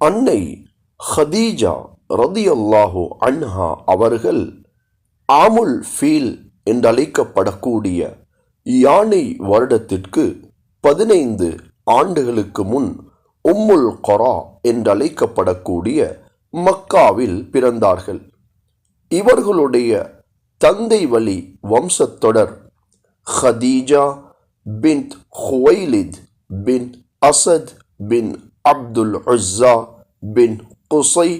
அன்னை ஹதீஜா ரதியல்லாஹு அன்ஹா அவர்கள் ஆமுல் ஃபீல் என்றழைக்கப்படக்கூடிய யானை வருடத்திற்கு பதினைந்து ஆண்டுகளுக்கு முன் உம்முல் கொரா என்றழைக்கப்படக்கூடிய மக்காவில் பிறந்தார்கள். இவர்களுடைய தந்தை வழி வம்சத்தொடர் ஹதீஜா பின் ஹுவைலித் பின் அசத் பின் அப்துல் உஸ்ஸா பின் குசை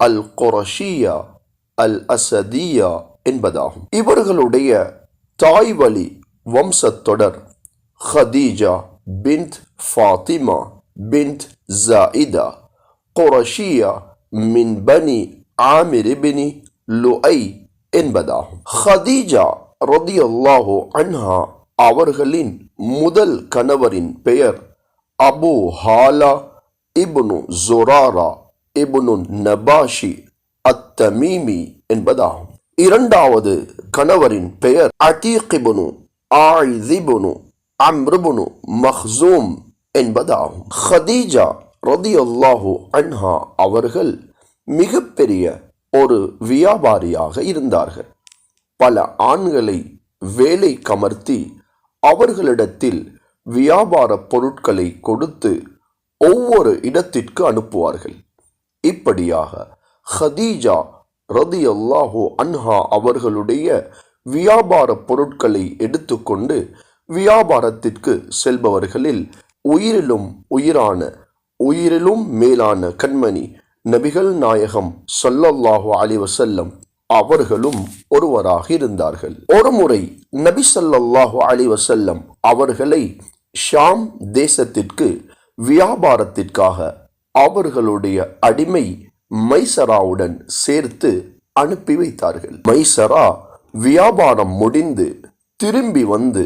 அல் குரஷியா அல் அசதியா என்பதாகும். இவர்களுடைய தாய் வழி வம்சத்தொடர் ஹதீஜா பின்த் ஃபாத்திமா பின்த் ஜாயிதா குரஷியா மின் பனி ஆமிர் பினி லுஐ என்பதாகும். ஹதீஜா ரதியல்லாஹு அன்ஹா அவர்களின் முதல் கணவரின் பெயர் அபு ஹாலா இப்னு ஜொராரா இப்னு நபாஷி அத்தமீமி என்பதாகும். இரண்டாவது கணவரின் பெயர் அத்தீகிபுனு ஆயிதிபுனு அம்ருபுனு மஹ்சூம் என்பதாகும். ஹதீஜா ரதியல்லாஹு அன்ஹா அவர்கள் மிகப்பெரிய ஒரு வியாபாரியாக இருந்தார்கள். பல ஆண்களை வேலை கமர்த்தி அவர்களிடத்தில் வியாபார பொருட்களை கொடுத்து ஒவ்வொரு இடத்திற்கு அனுப்புவார்கள். இப்படியாக ஹதீஜா ரதி அல்லாஹோ அன்ஹா அவர்களுடைய வியாபார பொருட்களை எடுத்துக்கொண்டு வியாபாரத்திற்கு செல்பவர்களில் உயிரிலும் உயிரான உயிரிலும் மேலான கண்மணி நபிகள் நாயகம் சொல்லல்லாஹு அலி வசல்லம் அவர்களும் ஒருவராக இருந்தார்கள். ஒருமுறை நபி ஸல்லல்லாஹு அலைஹி வஸல்லம் அவர்களை ஷாம் தேசத்திற்கு வியாபாரத்திற்காக அவர்களுடைய அடிமை மைசராவுடன் சேர்த்து அனுப்பி வைத்தார்கள். மைசரா வியாபாரம் முடிந்து திரும்பி வந்து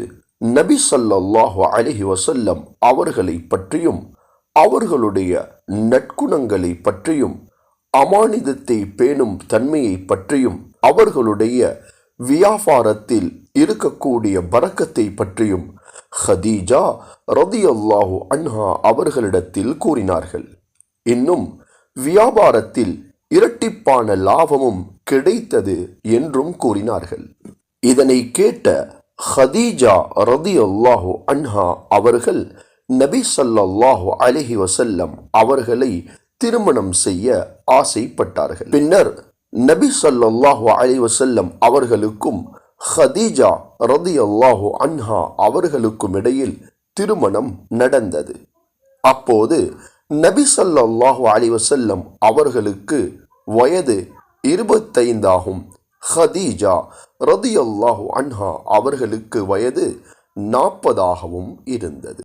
நபி ஸல்லல்லாஹு அலஹி வசல்லம் அவர்களை பற்றியும் அவர்களுடைய நற்குணங்களை பற்றியும் அமானிதத்தை பேணும் தன்மையை பற்றியும் அவர்களுடைய வியாபாரத்தில் இருக்கக்கூடிய பறக்கத்தை பற்றியும் ஹதீஜா ரதியல்லாஹு அன்ஹா அவர்களிடத்தில் கூறினார்கள். இன்னும் வியாபாரத்தில் இரட்டிப்பான லாபமும் கிடைத்தது என்றும் கூறினார்கள். இதனை கேட்ட ஹதீஜா ரதியல்லாஹு அன்ஹா அவர்கள் நபி சல்லாஹு அலஹி வசல்லம் அவர்களை திருமணம் செய்ய ஆசைப்பட்டார்கள். பின்னர் நபி சல்லாஹு அலி வசல்லம் அவர்களுக்கும் ஹதீஜா ரதியல்லாஹு அன்ஹா அவர்களுக்கும் இடையில் திருமணம் நடந்தது. அப்போது நபி சொல்லாஹு அலிவசல்லம் அவர்களுக்கு வயது இருபத்தைந்தாகும். ஹதீஜா ரதியல்லாஹு அன்ஹா அவர்களுக்கு வயது நாற்பதாகவும் இருந்தது.